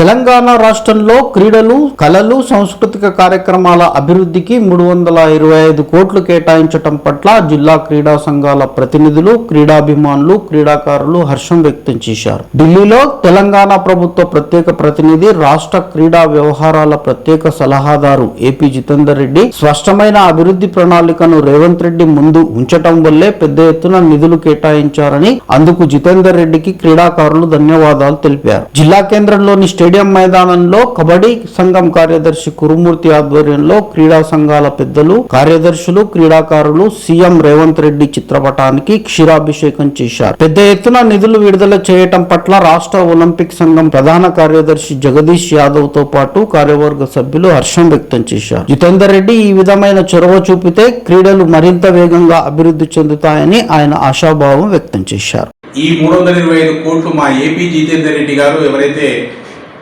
తెలంగాణ రాష్ట్రంలో క్రీడలు కళలు సాంస్కృతిక కార్యక్రమాల అభివృద్ధికి మూడు వందల ఇరవై ఐదు కోట్లు కేటాయించటం పట్ల జిల్లా క్రీడా సంఘాల ప్రతినిధులు క్రీడాభిమానులు క్రీడాకారులు హర్షం వ్యక్తం చేశారు. ఢిల్లీలో తెలంగాణ ప్రభుత్వ ప్రత్యేక ప్రతినిధి రాష్ట్ర క్రీడా వ్యవహారాల ప్రత్యేక సలహాదారు ఏపీ జితేందర్ రెడ్డి స్పష్టమైన అభివృద్ధి ప్రణాళికను రేవంత్ రెడ్డి ముందు ఉంచటం వల్లే పెద్ద ఎత్తున నిధులు కేటాయించారని అందుకు జితేందర్ రెడ్డికి క్రీడాకారులు ధన్యవాదాలు తెలిపారు. జిల్లా కేంద్రంలోని స్టేడియం మైదానంలో కబడ్డీ సంఘం కార్యదర్శి కురుమూర్తి ఆధ్వర్యంలో క్రీడా సంఘాల పెద్దలు కార్యదర్శులు క్రీడాకారులు సీఎం రేవంత్ రెడ్డి చిత్రపటానికి క్షీరాభిషేకం చేశారు. పెద్ద ఎత్తున నిధులు విడుదల చేయటం పట్ల రాష్ట్ర ఒలింపిక్ సంఘం ప్రధాన కార్యదర్శి జగదీష్ యాదవ్తో పాటు కార్యవర్గ సభ్యులు హర్షం వ్యక్తం చేశారు. జితేందర్ రెడ్డి ఈ విధమైన చొరవ చూపితే క్రీడలు మరింత వేగంగా అభివృద్ధి చెందుతాయని ఆయన ఆశాభావం వ్యక్తం చేశారు. ఈ మూడు వందల ఇరవై ఐదు కోట్లు మా ఏపీ జితేందర్ రెడ్డి గారు ఎవరైతే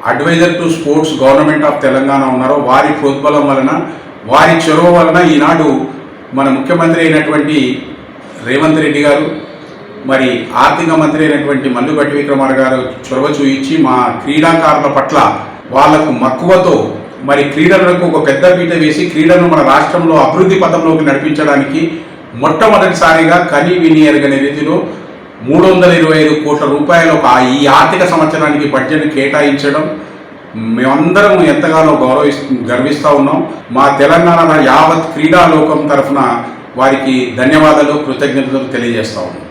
advisor to sports government of Telangana ఉన్నారో వారి ప్రోద్బలం వలన వారి చొరవ వలన ఈనాడు మన ముఖ్యమంత్రి అయినటువంటి రేవంత్ రెడ్డి గారు మరి ఆర్థిక మంత్రి అయినటువంటి మల్లుగట్టి విక్రమార్ గారు చొరవ చూయించి మా క్రీడాకారుల పట్ల వాళ్ళకు మక్కువతో మరి క్రీడలకు ఒక పెద్ద పీట వేసి క్రీడను మన రాష్ట్రంలో అభివృద్ధి పథంలోకి నడిపించడానికి మొట్టమొదటిసారిగా కనీ విని రీతిలో మూడు వందల ఇరవై ఐదు కోట్ల రూపాయలు ఒక ఈ ఆర్థిక సంవత్సరానికి బడ్జెట్ కేటాయించడం మేమందరం ఎంతగానో గౌరవిస్తూ గర్విస్తూ ఉన్నాం. మా తెలంగాణ యావత్ క్రీడా లోకం తరఫున వారికి ధన్యవాదాలు కృతజ్ఞతలు తెలియజేస్తా ఉన్నాం.